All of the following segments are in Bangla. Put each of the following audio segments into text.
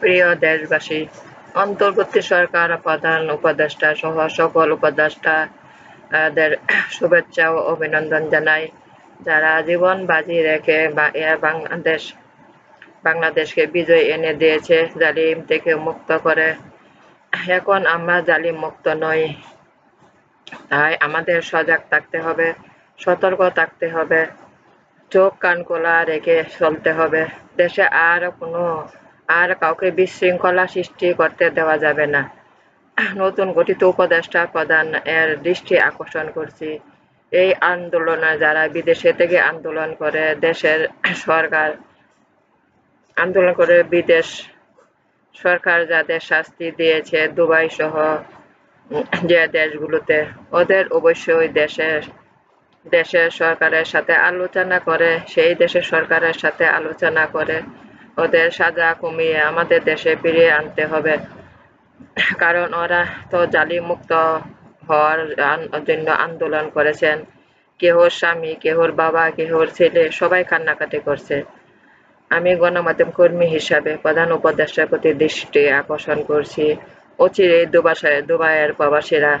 প্রিয় দেশবাসী, অন্তর্বর্তী সরকার, প্রধান উপদেষ্টা সহ সকল উপদেষ্টাদের শুভেচ্ছা ও অভিনন্দন জানাই। যারা জীবন বাজি রেখে বাংলাদেশ, বাংলাদেশকে বিজয় এনে দিয়েছে, জালিম থেকে মুক্ত করে, এখন আমরা জালিম মুক্ত নই। তাই আমাদের সজাগ থাকতে হবে, সতর্ক থাকতে হবে। চোখ, কান খোলা রেখে চলতে হবে। দেশে আর কোনো, আর কাউকে বিশৃঙ্খলা সৃষ্টি করতে দেওয়া যাবে না। নতুন গঠিত উপদেষ্টা প্রধান এর দৃষ্টি আকর্ষণ করছি। এই আন্দোলনে যারা বিদেশে থেকে আন্দোলন করে, দেশের সরকার, আন্দোলন করে বিদেশ সরকার যাদের শাস্তি দিয়েছে দুবাই সহ যে দেশগুলোতে, ওদের অবশ্যই দেশের দেশের সরকারের সাথে আলোচনা করে, সেই দেশের সরকারের সাথে আলোচনা করে ওদের সাজা কমিয়ে আমাদের দেশে ফিরিয়ে আনতে হবে। কারণ ওরা তো জালি মুক্ত হওয়ার জন্য আন্দোলন করেছেন। কেহর স্বামী কেহর বাবা কেহর ছেলে, সবাই কান্নাকাটি করছে। আমি গণমাধ্যম কর্মী হিসাবে প্রধান উপদেষ্টার প্রতি দৃষ্টি আকর্ষণ করছি। অচিরে দুবাসায় দুবাইয়ের প্রবাসীরা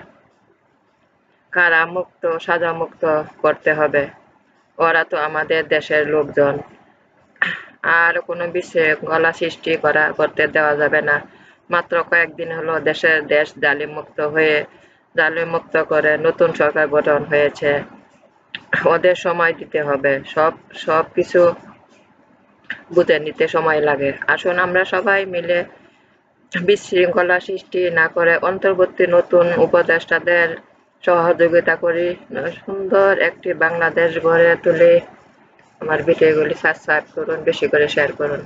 কারা মুক্ত সাজা মুক্ত করতে হবে। ওরা তো আমাদের দেশের লোকজন। আর কোনো বিষয়ে গলা সৃষ্টি করা, করতে দেওয়া যাবে না। মাত্র কয়েকদিন হলো দেশের দেশ জালিম মুক্ত হয়ে জালিম মুক্ত করে নতুন সরকার গঠন হয়েছে। ওদের সময় দিতে হবে। সব সব কিছু বুঝে নিতে সময় লাগে। আসুন আমরা সবাই মিলে বিশৃঙ্খলা সৃষ্টি না করে অন্তর্বর্তী নতুন উপদেষ্টাদের সহযোগিতা করি। সুন্দর একটি বাংলাদেশ গড়ে তুলে। আমার ভিডিওগুলি সাবস্ক্রাইব করুন, বেশি করে শেয়ার করুন।